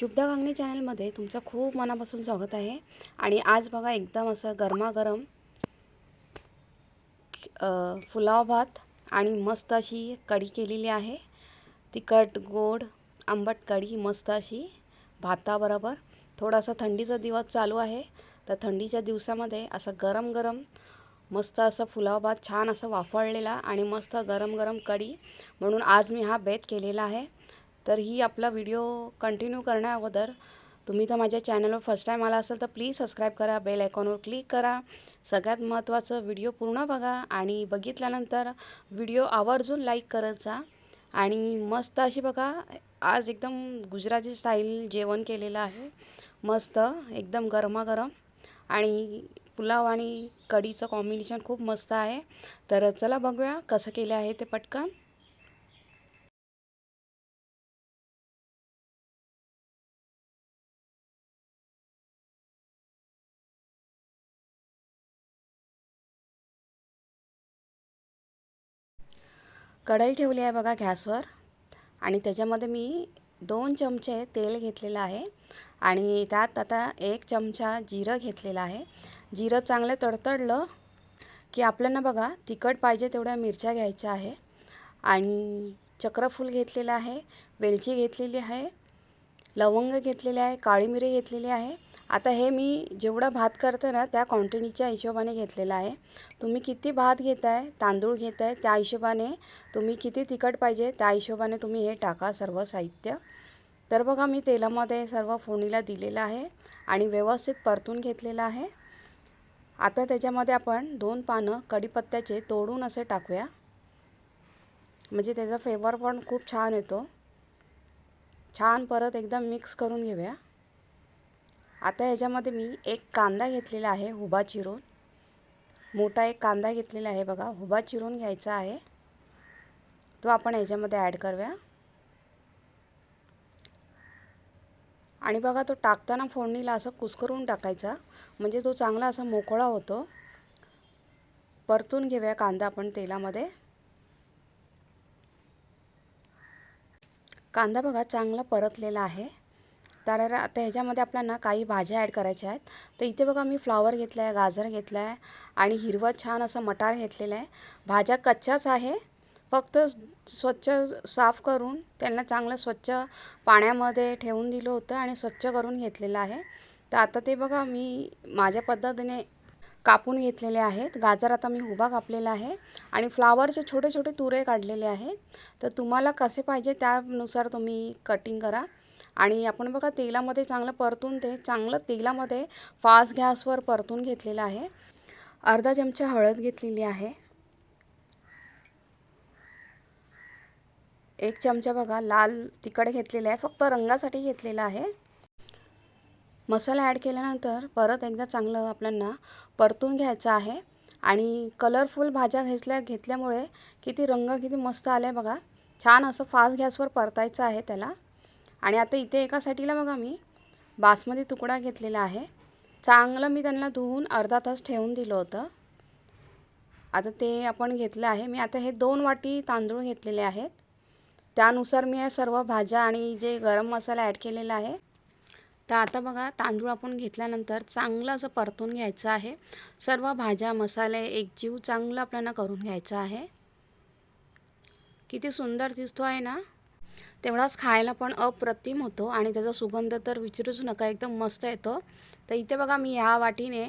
शुभदा गांगणे चॅनलमध्ये तुमचं खूप मनापासून स्वागत आहे. आणि आज बघा एकदम असं गरमागरम फुलाव भात आणि मस्त अशी कढी केलेली आहे. तिखट गोड आंबट कढी मस्त अशी भाताबरोबर. थोडासा थंडीचा दिवस चालू आहे. तर थंडीच्या दिवसामध्ये असं गरम गरम मस्त असं फुलाव भात छान असं वाफळलेला आणि मस्त गरम गरम कढी म्हणून आज मी हा बेत केलेला आहे. तर ही आपला व्हिडिओ कंटिन्यू करण्या अगोदर तुम्ही तर माझ्या चॅनलवर फर्स्ट टाईम आला असेल तर प्लीज सबस्क्राईब करा बेल आयकॉनवर क्लिक करा. सगळ्यात महत्त्वाचं व्हिडिओ पूर्ण बघा आणि बघितल्यानंतर व्हिडिओ आवर्जून लाईक करत जा. आणि मस्त अशी बघा आज एकदम गुजराती स्टाईल जेवण केलेलं आहे. मस्त एकदम गरमागरम. आणि पुलाव आणि कढीचं कॉम्बिनेशन खूप मस्त आहे. तर चला बघूया कसं केलं आहे ते पटकन. कढई ठेवली आहे बघा गॅसवर. आणि त्याच्यामध्ये मी दोन चमचे तेल घेतलेलं आहे. आणि त्यात आता एक चमचा जिरं घेतलेलं आहे. जिरं चांगलं तडतडलं की आपल्याला बघा तिखट पाहिजे तेवढ्या मिरच्या घ्यायच्या आहे. आणि चक्रफूल घेतलेलं आहे वेलची घेतलेली आहे लवंग घेतलेले आहे काळी मिरी घेतलेली आहे. आता हे मी जेवढा भात करते ना त्या क्वांटिटीच्या हिशोबाने घेतलेला आहे. तुम्ही किती भात घेताय तांदूळ घेताय त्या हिशोबाने तुम्ही किती तिखट पाहिजे त्या हिशोबाने तुम्ही हे टाका सर्व साहित्य. तर बघा मी तेलामध्ये सर्व फोडणीला दिलेलं आहे आणि व्यवस्थित परतून घेतलेलं आहे. आता त्याच्यामध्ये आपण दोन पानं कढीपत्त्याचे तोडून असे टाकूया. म्हणजे त्याचा फ्लेवर पण खूप छान येतो. छान परत एकदम मिक्स करून घेऊया. आता याच्यामध्ये मी एक कांदा घेतलेला आहे हुबा चिरून. मोठा एक कांदा घेतलेला आहे बघा हुबा चिरून घ्यायचा आहे. तो आपण याच्यामध्ये ॲड करूया. आणि बघा तो टाकताना फोडणीला असं कुस्करून टाकायचा. म्हणजे तो चांगला असा मोकळा होतो. परतून घेऊया कांदा आपण तेलामध्ये. कांदा बघा चांगला परतलेला आहे. तर आता ह्याच्यामध्ये आपल्याला काही भाज्या ॲड करायच्या आहेत. तर इथे बघा मी फ्लावर घेतला आहे गाजर घेतला आहे आणि हिरवं छान असं मटार घेतलेलं आहे. भाज्या कच्च्याच आहे. फक्त स्वच्छ साफ करून त्यांना चांगलं स्वच्छ पाण्यामध्ये ठेवून दिलं होतं आणि स्वच्छ करून घेतलेलं आहे. तर आता ते बघा मी माझ्या पद्धतीने कापून घेतलेले आहेत. गाजर आता मी उभा कापलेला आहे आणि फ्लावरचे छोटे छोटे तुरे काढलेले आहेत. तर तुम्हाला कसे पाहिजे त्यानुसार तुम्ही कटिंग करा. आणि आपण बघा तेलामध्ये चांगलं परतून ते चांगलं तेलामध्ये फास्ट गॅसवर परतून घेतलेलं आहे. अर्धा चमचा हळद घेतलेली आहे. एक चमचा बघा लाल तिखट घेतलेलं आहे फक्त रंगासाठी घेतलेलं आहे. मसाला ॲड केल्यानंतर परत एकदा चांगलं आपल्यांना परतून घ्यायचं आहे. आणि कलरफुल भाज्या घेतल्या घेतल्यामुळे किती रंग किती मस्त आले बघा. छान असं फास्ट गॅसवर परतायचं आहे त्याला. आणि आता इथे एका साठीला बघा मी बासमती तुकडा घेतलेला आहे. चांगलं मी त्यांना धुवून अर्धा तास ठेवून दिलं होतं. आता ते आपण घेतलं आहे. मी आता हे दोन वाटी तांदूळ घेतलेले आहेत. त्यानुसार मी या सर्व भाज्या आणि जे गरम मसाला ॲड केलेला आहे. तर आता बघा तांदूळ आपण घेतल्यानंतर चांगलं असं परतून घ्यायचं आहे. सर्व भाज्या मसाले एकजीव चांगलं आपल्याला करून घ्यायचं आहे. किती सुंदर दिसतो आहे ना? तेवढाच खायला पण अप्रतिम होतो आणि त्याचा सुगंध तर विचारूच नका एकदम मस्त येतो. तर इथे बघा मी ह्या वाटीने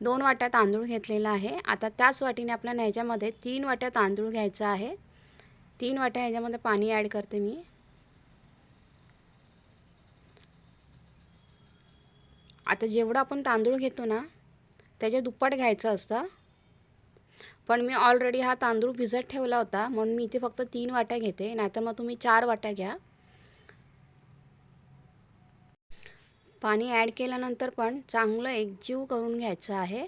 दोन वाट्या तांदूळ घेतलेला आहे. आता त्याच वाटीने आपल्याला ह्याच्यामध्ये तीन वाट्या तांदूळ घ्यायचा आहे. तीन वाट्या ह्याच्यामध्ये पाणी ॲड करते मी. आता जेवढं आपण तांदूळ घेतो ना त्याच्या दुप्पट घ्यायचं असतं. पण मी ऑलरेडी हा तांदूळ भिजत ठेवला होता. म्हणून मी इथे फक्त तीन वाट्या घेते. नाहीतर मग तुम्ही चार वाट्या घ्या. पाणी ॲड केल्यानंतर पण चांगलं एकजीव करून घ्यायचं आहे.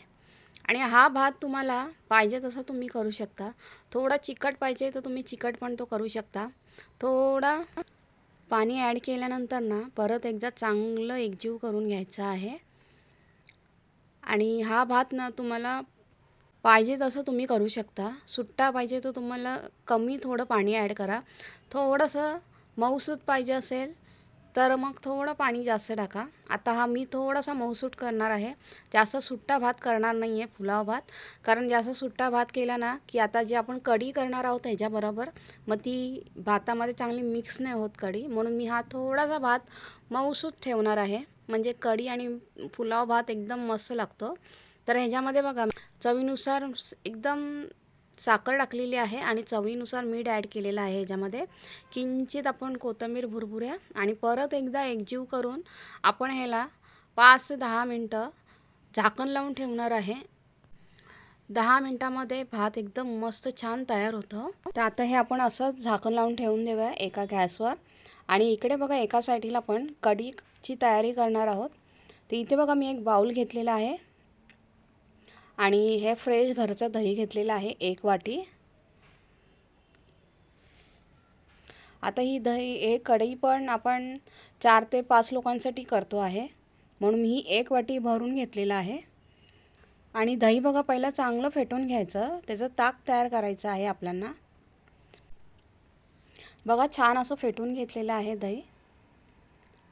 आणि हा भात तुम्हाला पाहिजे तसं तुम्ही करू शकता. थोडा चिकट पाहिजे तर तुम्ही चिकट पण तो करू शकता. थोडा पाणी ॲड केल्यानंतर ना परत एकदा चांगलं एकजीव करून घ्यायचं आहे. आणि हा भात ना तुम्हाला पाहिजे तसं तुम्ही करू शकता. सुट्टा पाहिजे तर तुम्हाला कमी थोडं पाणी ॲड करा. थोडंसं मऊसूत पाहिजे असेल तर मग थोडं पाणी जास्त टाका. आता हा मी थोडासा मऊसूट करणार आहे. जास्त सुट्टा भात करणार नाही आहे पुलाव भात. कारण जास्त सुट्टा भात केला ना की आता जे आपण कढी करणार आहोत ह्याच्याबरोबर मग ती भातामध्ये चांगली मिक्स नाही होत कढी. म्हणून मी हा थोडासा भात मऊसूत ठेवणार आहे. म्हणजे कढी आणि पुलाव भात एकदम मस्त लागतो. तर ह्याच्यामध्ये बघा चवीनुसार एकदम साखर टाकलेली आहे आणि चवीनुसार मीठ ॲड केलेलं आहे ह्याच्यामध्ये. किंचित आपण कोथिंबीर भुरभुऱ्या आणि परत एकदा एकजीव करून आपण ह्याला पाच ते दहा मिनटं झाकण लावून ठेवणार आहे. दहा मिनटामध्ये भात एकदम मस्त छान तयार होतं. तर आता हे आपण असंच झाकण लावून ठेवून देऊया एका गॅसवर. आणि इकडे बघा एका साईडला आपण कढीची तयारी करणार आहोत. तर इथे बघा मी एक बाऊल घेतलेला आहे. आणि हे फ्रेश घरचं दही घेतलेलं आहे एक वाटी. आता ही दही एक कढई पण आपण चार ते पाच लोकांसाठी करतो आहे. म्हणून मी ही एक वाटी भरून घेतलेलं आहे. आणि दही बघा पहिलं चांगलं फेटून घ्यायचं. त्याचं ताक तयार करायचं आहे आपल्यांना. बघा छान असं फेटून घेतलेलं आहे दही.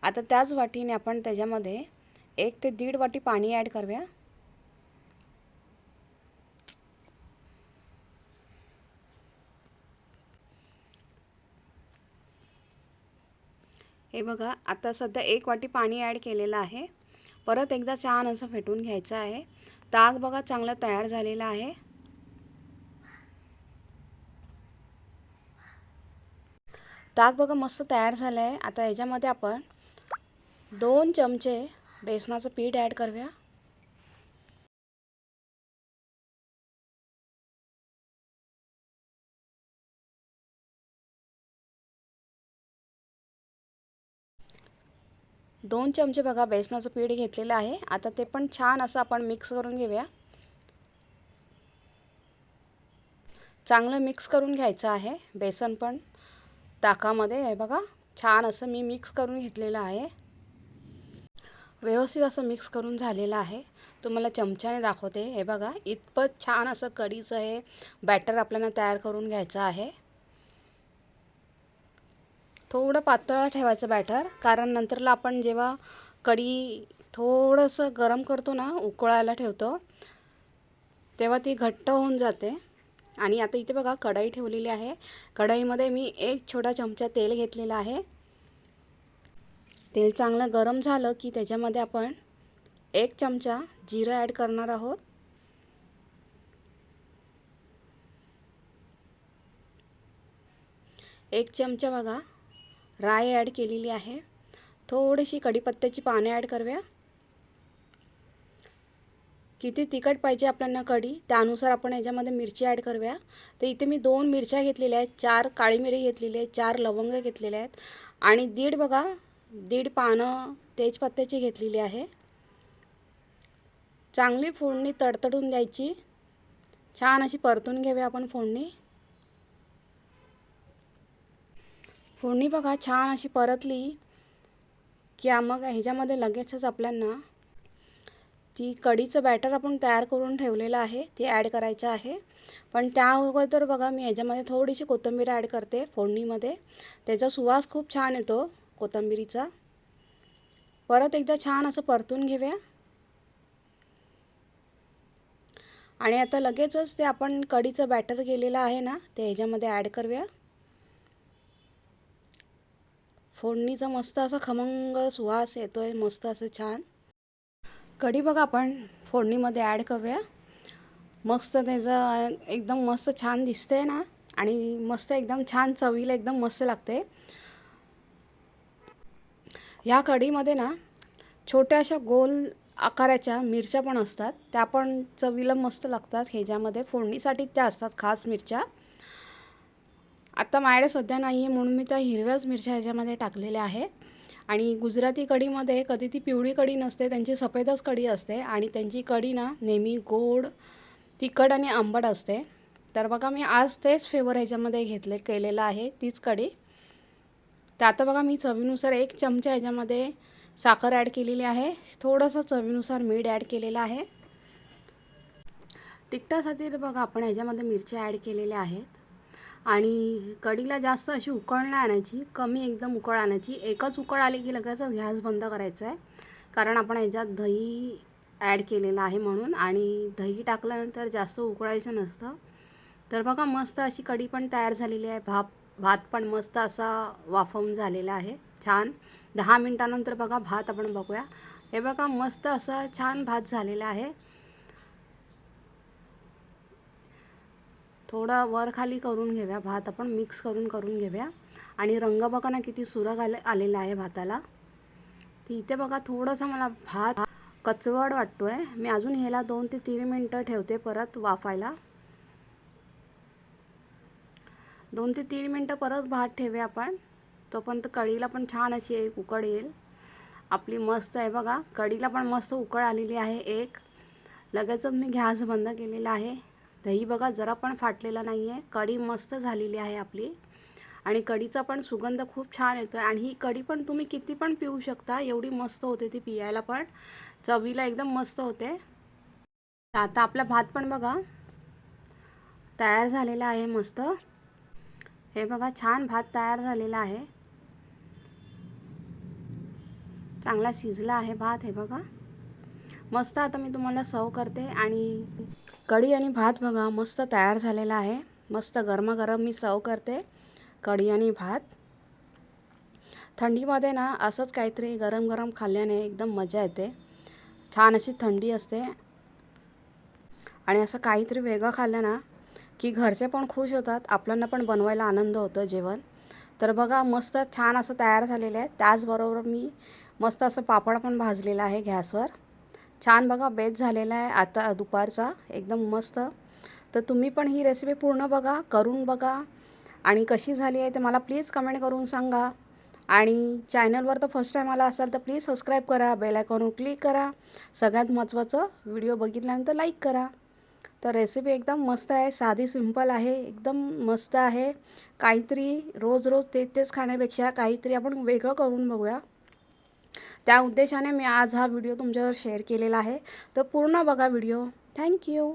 आता त्याच वाटीने आपण त्याच्यामध्ये एक ते दीड वाटी पाणी ॲड करूया. हे बघा आता सध्या एक वाटी पाणी ॲड केलेलं आहे. परत एकदा छान असं फेटून घ्यायचं आहे. ताक बघा चांगला तयार झालेला आहे. ताक बघा मस्त तयार झालं आहे. आता याच्यामध्ये आपण दोन चमचे बेसनाचं पीठ ॲड करूया. दोन चमचे बघा बेसनाचं पीठ घेतलेलं आहे. आता ते पण छान असं आपण मिक्स करून घेऊया. चांगलं मिक्स करून घ्यायचं आहे बेसन पण. ताकामध्ये हे बघा छान असं मी मिक्स करून घेतलेलं आहे. व्यवस्थित असं मिक्स करून झालेलं आहे. तुम्हाला चमच्याने दाखवते. हे बघा इतपत छान असं कढीचं हे बॅटर आपल्याला तयार करून घ्यायचं आहे. थोडं पातळ ठेवायचं बॅटर. कारण नंतरला आपण जेव्हा कढी थोडंसं गरम करतो ना उकळायला ठेवतो तेव्हा ती घट्ट होऊन जाते. आणि आता इथे बघा कढाई ठेवलेली आहे. कढाईमध्ये मी एक छोटा चमचा तेल घेतलेला आहे. तेल चांगलं गरम झालं की त्याच्यामध्ये आपण एक चमचा जिरं ॲड करणार आहोत. एक चमचा बघा राय ॲड केलेली आहे. थोडीशी कढीपत्त्याची पाने ॲड करूया. किती तिखट पाहिजे आपल्याला कढी त्यानुसार आपण याच्यामध्ये मिरची ॲड करूया. तर इथे मी दोन मिरच्या घेतलेल्या आहेत चार काळी मिरी घेतलेली आहे चार लवंग घेतलेले आहेत. आणि दीड बघा दीड पानं तेजपत्त्याची घेतलेली आहे. चांगली फोडणी तडतडून द्यायची. छान अशी परतून घेऊया आपण फोडणी. फोडणी बघा छान अशी परतली की मग ह्याच्यामध्ये लगेचच आपल्यांना ती कढीचं बॅटर आपण तयार करून ठेवलेलं आहे ते ॲड करायचं आहे. पण त्या अगोदर बघा मी ह्याच्यामध्ये थोडीशी कोथिंबीर ॲड करते फोडणीमध्ये. त्याचा सुवास खूप छान येतो कोथिंबीरीचा. परत एकदा छान असं परतून घेऊया. आणि आता लगेचच ते आपण कढीचं बॅटर केलेलं आहे ना ते ह्याच्यामध्ये ॲड करूया. फोडणीचा मस्त असं खमंग सुवास येतो आहे मस्त असं छान. कढी बघा आपण फोडणीमध्ये ॲड करूया. मस्त त्याचं एकदम मस्त छान दिसते ना? आणि मस्त एकदम छान चवीला एकदम मस्त लागते ह्या कढीमध्ये ना छोट्या अशा गोल आकाराच्या मिरच्या पण असतात. त्या पण चवीला मस्त लागतात. ह्याच्यामध्ये फोडणीसाठी त्या असतात खास मिरच्या. आता माझ्याकडे सध्या नाही आहे म्हणून मी त्या हिरव्याच मिरच्या ह्याच्यामध्ये टाकलेल्या आहेत. आणि गुजराती कढीमध्ये कधी ती पिवळी कढी नसते त्यांची सफेदच कढी असते आणि त्यांची कढी ना नेहमी गोड तिखट आणि आंबट असते. तर बघा मी आज तेच फेवर ह्याच्यामध्ये घेतले केलेलं आहे तीच कढी. तर आता बघा मी चवीनुसार एक चमचा ह्याच्यामध्ये साखर ॲड केलेली आहे. थोडंसं चवीनुसार मीठ ॲड केलेलं आहे. तिखटासाठी बघा आपण ह्याच्यामध्ये मिरच्या ॲड केलेल्या आहेत. आणि कढीला जास्त अशी उकळ नाही आणायची कमी एकदम उकळ आणायची. एकच उकळ आली की लगेच गॅस बंद करायचा आहे. कारण आपण ह्याच्यात दही ॲड केलेलं आहे म्हणून आणि दही टाकल्यानंतर जास्त उकळायचं नसतं. तर बघा मस्त अशी कढी पण तयार झालेली आहे. भाप भात पण मस्त असा वाफवून झालेला आहे. छान. दहा मिनटानंतर बघा भात आपण बघूया. हे बघा मस्त असा छान भात झालेला आहे. थोडं वर खाली करून घेऊया. भात आपण मिक्स करून करून घेऊया. आणि रंग बघा ना किती सुरग आले आलेला आहे भाताला. ती इथे बघा थोडंसं मला भात कचवड वाटतो आहे मी अजून ह्याला दोन ते तीन मिनटं ठेवते परत वाफायला. दोन ते तीन मिनटं परत भात ठेवूया आपण. तोपर्यंत कढीला पण छान अशी एक उकड येईल. आपली मस्त आहे बघा. कढीला पण मस्त उकळ आलेली आहे एक. लगेचच मी गॅस बंद केलेला आहे. दही बघा जरा पण फाटलेला नाही आहे कढी मस्त झालेली आहे आपली. आणि कढीचा पण सुगंध खूप छान येतो आहे आणि ही कढी पण तुम्ही किती पण पिऊ शकता. एवढी मस्त होते ती पियायला पण. चवीला एकदम मस्त होते. आता आपला भात पण बघा. तयार झालेला आहे मस्त. हे बघा छान भात तयार झालेला आहे. चांगला शिजला आहे भात हे बघा. मस्त आता मी तुम्हाला सर्व करते आणि कढी आणि भात बघा मस्त तयार झालेला आहे. मस्त गरमागरम मी सर्व करते कढी आणि भात. थंडीमध्ये ना असंच काहीतरी गरम गरम खाल्ल्याने एकदम मजा येते. छान अशी थंडी असते. आणि असं काहीतरी वेगळं खाल्लं ना की घरचे पण खुश होतात आपल्याला पण बनवायला आनंद होतो जेवण. तर बघा मस्त छान असं तयार झालेलं आहे. त्याचबरोबर मी मस्त असं पापड पण भाजलेलं आहे गॅसवर. छान बघा बेस झालेला आहे. आता दुपारचा एकदम मस्त. तर तुम्ही पण ही रेसिपी पूर्ण बघा करून बघा. आणि कशी झाली आहे ते मला प्लीज कमेंट करून सांगा. आणि चॅनलवर तर फर्स्ट टाईम आला असाल तर प्लीज सबस्क्राईब करा बेल आयकॉनवर क्लिक करा. सगळ्यात महत्त्वाचं व्हिडिओ बघितल्यानंतर लाईक करा. तर रेसिपी एकदम मस्त आहे साधी सिंपल आहे एकदम मस्त आहे. काहीतरी रोज रोज तेच तेच खाण्यापेक्षा काहीतरी आपण वेगळं करून बघूया. त्या उद्देशाने मी आज हा व्हिडिओ तुमच्यावर शेअर केलेला आहे. तर पूर्ण बघा व्हिडिओ. थँक्यू